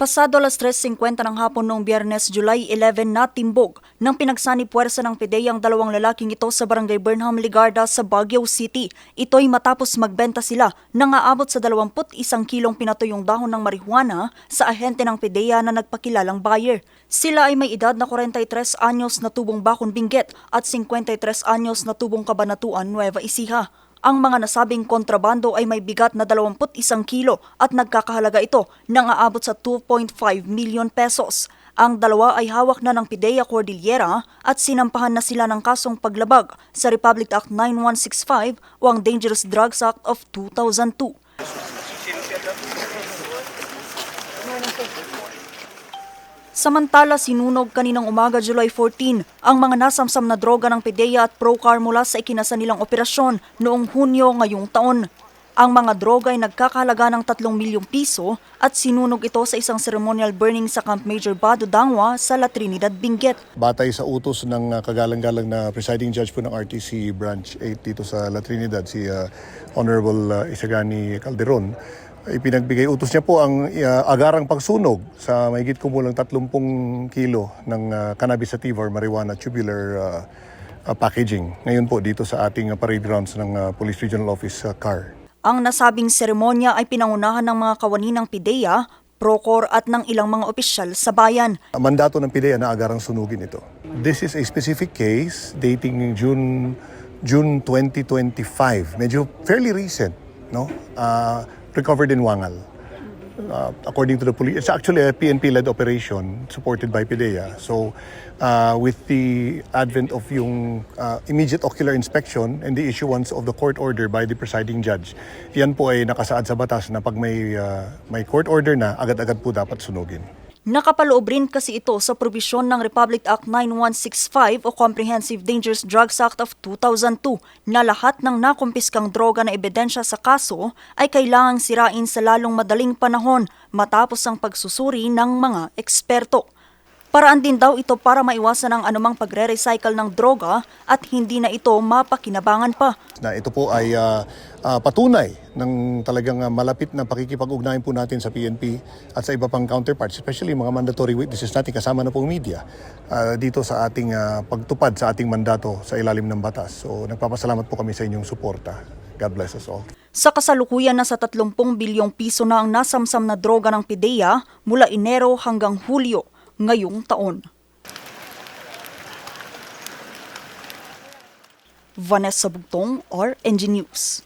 Pasado alas 3.50 ng hapon noong biyernes July 11 na timbog ng pinagsani puwersa ng PIDEA ang dalawang lalaking ito sa barangay Burnham, Ligarda sa Baguio City. Ito'y matapos magbenta sila ng aabot sa 21 kilong pinatuyong dahon ng marihuana sa ahente ng PIDEA na nagpakilalang buyer. Sila ay may edad na 43 anyos na tubong Bakon Benguet at 53 anyos na tubong Kabanatuan, Nueva Ecija. Ang mga nasabing kontrabando ay may bigat na 21 kilo at nagkakahalaga ito ng aabot sa 2.5 million pesos. Ang dalawa ay hawak na ng Pidea Cordillera at sinampahan na sila ng kasong paglabag sa Republic Act 9165 o ang Dangerous Drugs Act of 2002. Samantala, sinunog kaninang umaga July 14 ang mga nasamsam na droga ng PDEA at Procar mula sa ikinasa nilang operasyon noong Hunyo ngayong taon. Ang mga droga ay nagkakahalaga ng 3 milyong piso at sinunog ito sa isang ceremonial burning sa Camp Major Bado Dangwa sa La Trinidad, Benguet. Batay sa utos ng uh, kagalang-galang na presiding judge po ng RTC Branch 8 dito sa La Trinidad, si uh, Honorable uh, Isagani Calderon, ipinagbigay utos niya po ang uh, agarang pagsunog sa mahigit kumulang 30 kilo ng uh, cannabis sativa or marijuana tubular uh, uh, packaging. Ngayon po dito sa ating uh, parade grounds ng uh, Police Regional Office uh, CAR. Ang nasabing seremonya ay pinangunahan ng mga kawani ng PIDEA, Procor at ng ilang mga opisyal sa bayan. Ang mandato ng PIDEA na agarang sunugin ito. This is a specific case dating June June 2025. Medyo fairly recent, no? Uh, recovered in Wangal. Uh, according to the police, it's actually a PNP-led operation supported by PIDEA. So, uh, with the advent of yung uh, immediate ocular inspection and the issuance of the court order by the presiding judge, yan po ay nakasaad sa batas na pag may, uh, may court order na, agad-agad po dapat sunugin. Nakapaloob rin kasi ito sa probisyon ng Republic Act 9165 o Comprehensive Dangerous Drugs Act of 2002 na lahat ng nakumpiskang droga na ebidensya sa kaso ay kailangang sirain sa lalong madaling panahon matapos ang pagsusuri ng mga eksperto. Paraan din daw ito para maiwasan ang anumang pagre-recycle ng droga at hindi na ito mapakinabangan pa. na ito po ay ah, ah, patunay ng talagang ah, malapit na pakikipag-ugnayan po natin sa PNP at sa iba pang counterparts, especially mga mandatory witnesses natin kasama na pong media ah, dito sa ating ah, pagtupad sa ating mandato sa ilalim ng batas. So nagpapasalamat po kami sa inyong suporta. God bless us all. Sa kasalukuyan na sa 30 bilyong piso na ang nasamsam na droga ng PIDEA mula Enero hanggang Hulyo ngayong taon. Vanessa Bugtong, RNG News.